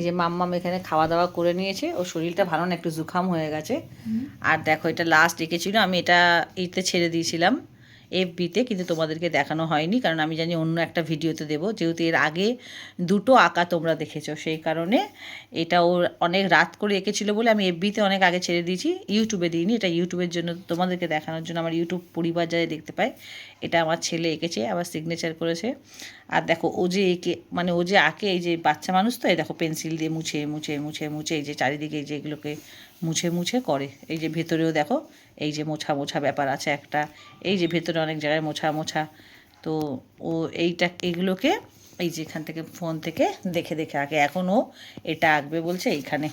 এই যে মাম্মাম এখানে খাওয়া দাওয়া করে নিয়েছে। ও শরীরটা ভালো না একটু জুখাম হয়ে গেছে। আর দেখো এটা লাস্ট এঁকেছিল আমি এটা ইতে ছেড়ে দিয়েছিলাম এফবিতে কিন্তু তোমাদেরকে দেখানো হয়নি কারণ আমি জানি অন্য একটা ভিডিওতে দেবো। যেহেতু এর আগে দুটো আঁকা তোমরা দেখেছ সেই কারণে এটা ওর অনেক রাত করে এঁকেছিল বলে আমি এফবিতে অনেক আগে ছেড়ে দিয়েছি। ইউটিউবে দিইনি এটা ইউটিউবের জন্য তোমাদেরকে দেখানোর জন্য। আমার ইউটিউব পরিবার যারা দেখতে পায় এটা আমার ছেলে এঁকেছে, আবার সিগনেচার করেছে। আর দেখো, ও যে এঁকে মানে ও যে আঁকে, এই যে বাচ্চা মানুষ তো, এই দেখো পেন্সিল দিয়ে মুছে মুছে মুছে মুছে, এই যে চারিদিকে এই যে এগুলোকে মুছে মুছে করে। এই যে ভেতরেও দেখো, এই যে মোছা মোছা ব্যাপার আছে একটা। এই যে ভেতরে অনেক জায়গায় মোছা মোছা। তো ও এইটা, এগুলোকে এই যে এখান থেকে ফোন থেকে দেখে দেখে আঁকে। এখনও এটা আঁকবে বলছে এইখানে।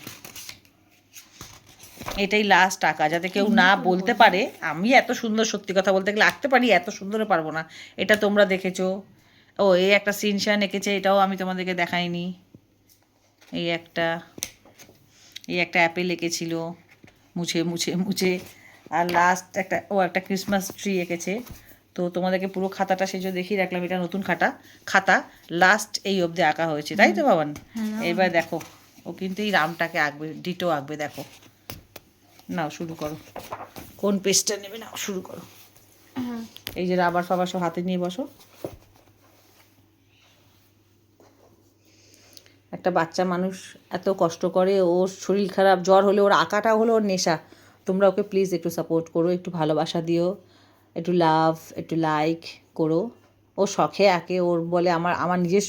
এটাই লাস্ট আঁকা যাতে কেউ না বলতে পারে আমি এত সুন্দর সত্যি কথা বলতে গেলে আঁকতে পারি এত সুন্দর পারব না। এটা তোমরা দেখেছ। ও এই একটা সিনশান এঁকেছে এটাও আমি তোমাদেরকে দেখাইনি। এই একটা এই একটা অ্যাপেল এঁকেছিল। মুছে মুছে মুছে। আর লাস্ট একটা ও একটা ক্রিসমাস ট্রি এঁকেছে। তো তোমাদেরকে পুরো খাতাটা সেই জন্য দেখিয়ে রাখলাম এটা নতুন খাতা খাতা লাস্ট এই অবধি আঁকা হয়েছে তাই তো বাবান? এবার দেখো ও কিন্তু এই রামটাকে আঁকবে ডিটো আঁকবে দেখো। নাও শুরু করো। কোন পেজটা নেবে নাও শুরু করো। এই যে রাবার ফাবার সব হাতে নিয়ে বসো। একটা বাচ্চা মানুষ এত কষ্ট করে, ওর শরীর খারাপ, জ্বর হলে, ওর আঁকাটা হলো ওর নেশা। তোমরা ওকে প্লিজ একটু সাপোর্ট করো, একটু ভালোবাসা দিও, একটু লাভ একটু লাইক করো। ও শখে আঁকে, ওর বলে আমার আমার নিজের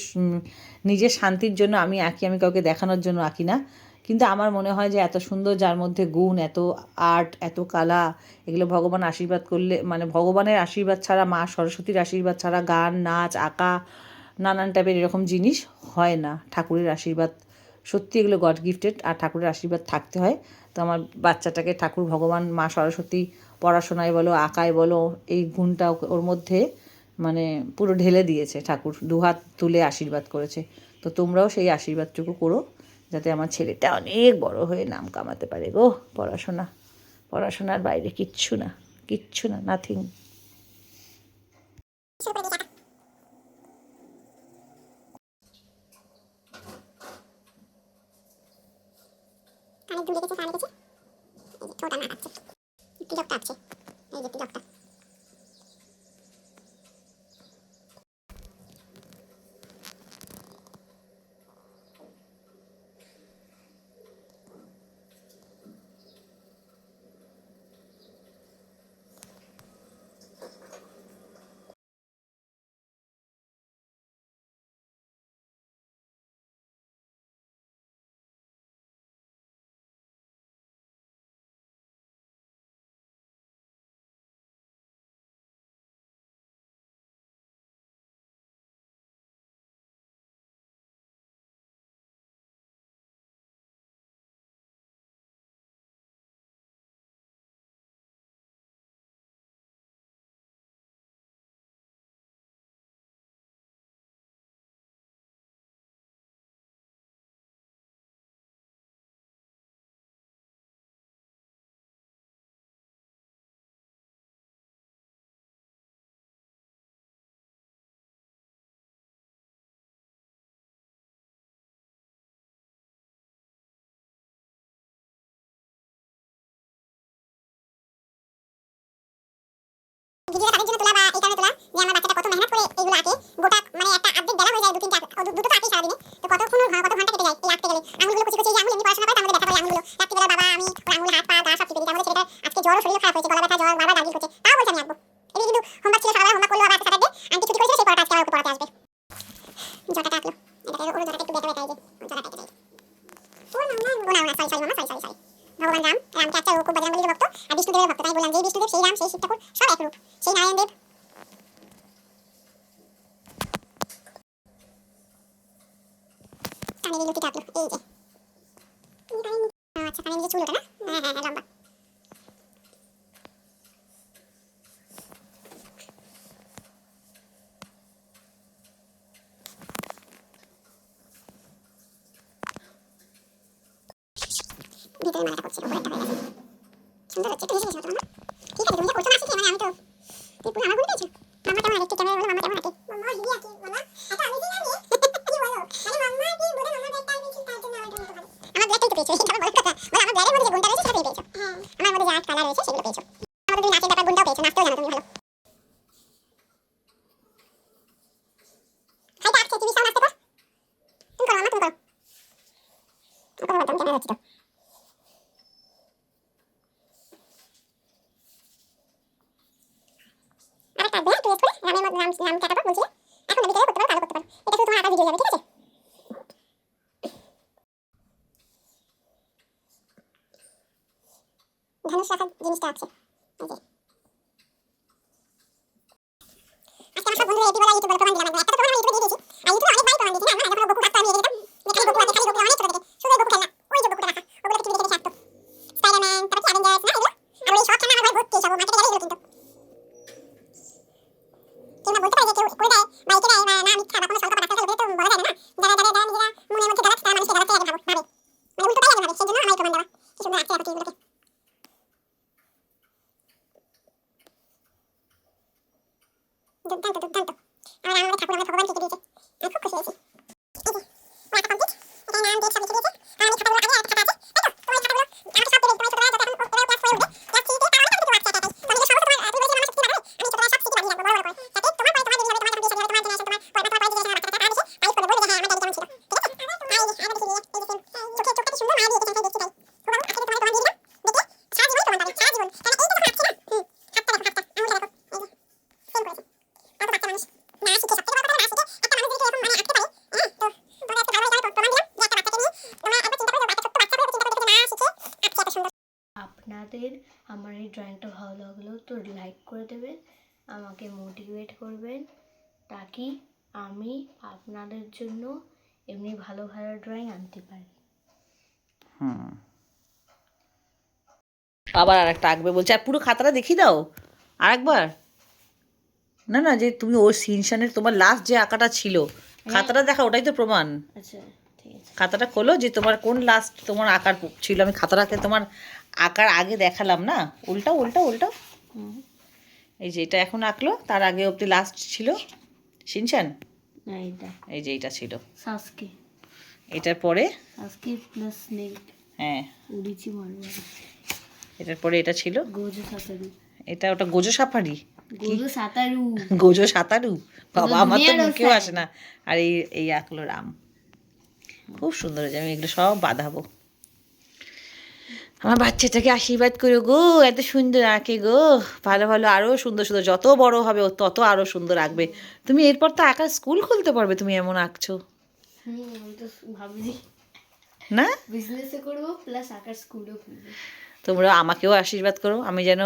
নিজের শান্তির জন্য আমি আঁকি, আমি কাউকে দেখানোর জন্য আঁকি না। কিন্তু আমার মনে হয় যে এত সুন্দর যার মধ্যে গুণ, এত আর্ট এত কালা, এগুলো ভগবান আশীর্বাদ করলে মানে ভগবানের আশীর্বাদ ছাড়া, মা সরস্বতীর আশীর্বাদ ছাড়া গান, নাচ, আঁকা, নানান টাইপের এরকম জিনিস হয় না। ঠাকুরের আশীর্বাদ, সত্যি এগুলো গড গিফটেড আর ঠাকুরের আশীর্বাদ থাকতে হয়। তো আমার বাচ্চাটাকে ঠাকুর, ভগবান, মা সরস্বতী পড়াশোনায় বলো, আঁকায় বলো, এই গুণটা ওর মধ্যে মানে পুরো ঢেলে দিয়েছে ঠাকুর। দুহাত তুলে আশীর্বাদ করেছে। তো তোমরাও সেই আশীর্বাদটুকু করো। যাতে আমার ছেলেটা অনেক বড় হয়ে নাম কামাতে পারে। গো, পড়াশোনা। পড়াশোনার বাইরে কিচ্ছু না কিচ্ছু না নাথিং আছে এই যে তিলকটা ভিডিওটা তাদের জন্য তোলা বা এই কারণে তোলা যে আমার বাচ্চাটা কত মেহনত করে এইগুলো আঁকে গোটা মানে একটা অর্ধেক বেলা হয়ে যায় দু তিনটা আঁকে- দু- দুটো তো আঁকেই সারাদিনে তো কতক্ষণ ওর ঘ- কত ঘণ্টা কেটে যায় এই আঁকতে গেলে আঙুলগুলো কুচি কুচি এই যে আঙুল এমনি পড়াশোনা করে তার মধ্যে ব্যথা করে আঙুলগুলো রাত্রিবেলা বাবা আমি ওর আঙুল হাত পা গা সব টিপে দিই আমাদের ছেলেটার আজকে জ্বর শরীর খারাপ হয়েছে গলা ব্যথা জ্বর, বারবার গার্গিল করছে, তাও বলছে আমি আঁকবো এদিকে কিন্তু হোমওয়ার্ক ছিল, সকালবেলা হোমওয়ার্ক করল, আবার আজকে স্যাটারডে আন্টি ছুটি করেছিল, সেই পড়াটা আজকে আবার ওকে পড়াতে আসবে। জটাটা আঁকলো এটা ওর জটাটা একটু এই যে ওর জটাটা কেটে ও না ও না সরি সরি মামা সরি সরি সরি ভগবান রাম, রামকে আচ্ছা ও খুব বজরঙ্গলির ভক্ত, আর বিষ্ণুদেবের ভক্ত, তাই বললাম যে বিষ্ণুদেব সেই রাম, সেই শিব ঠাকুর, সব এক রূপ, সেই নারায়ণ দেব। কানের এই লুটিটা আঁকলো এই যে আচ্ছা কানের নিচে চুল ওটা না? হ্যাঁ হ্যাঁ হ্যাঁ লম্বা। মালাটা করছি উপরেরটা হয়ে গেছে সুন্দর হচ্ছে একটু হেসে গেছিল তোমার ঠিক আছে তুমি যা করছ না মানে আমি তো তুই আমার গুণ পেয়েছ মামা তোমার একটু ক্যামেরা বলো মামা তোমার হাতে মামা দিদি আছে মামা ব্যাগের মধ্যে যে রয়েছে সেটা পেয়েছ আমার মধ্যে যে কালার রয়েছে সেগুলো পেয়েছ ধনুষ রাখার জিনিসটা আছে এই যে dun, dun, dun, জয়েন্টটা ভালো লাগল তো লাইক করে দেবেন আমাকে মোটিভেট করবেন। তাকি আমি আপনাদের জন্য এমনি ভালো ভালো ড্রয়িং আনতে পারি। হুম। আবার আর একটা আঁকবে বলছে আর পুরো খাতাটা দেখি দাও আর একবার না না যে তুমি ওই সিনশানের তোমার লাস্ট যে আঁকাটা ছিল হ্যাঁ। খাতাটা দেখা ওটাই তো প্রমাণ। আচ্ছা খাতাটা খোলো যে তোমার কোন লাস্ট তোমার আঁকার ছিল আমি খাতাটাকে তোমার আঁকার আগে দেখালাম না? উল্টা উল্টা উল্টা। এই যে এটা এখন আঁকলো তার আগে অবধি লাস্ট ছিল। শিনচান? এই যে এটা ছিল। এটার পরে? হ্যাঁ। এটার পরে এটা ছিল? এটা ওটা Gojo safari? Gojo Satoru. Gojo Satoru? বাবা আমার তো মুখেও আসে না। আর এই এই আঁকলো রাম। খুব সুন্দর হয়েছে। আমি এগুলো সব বাঁধাবো। আমার বাচ্চাটাকে আশীর্বাদ করো গো এত সুন্দর আঁকে গো। ভালো ভালো আরও সুন্দর সুন্দর যত বড় হবে ও তত আরও সুন্দর আঁকবে। তুমি এরপর তো আঁকার স্কুল খুলতে পারবে তুমি এমন আঁকছো। না? বিজনেসে করব প্লাস আঁকার স্কুলও তোমরা আমাকেও আশীর্বাদ করো আমি যেন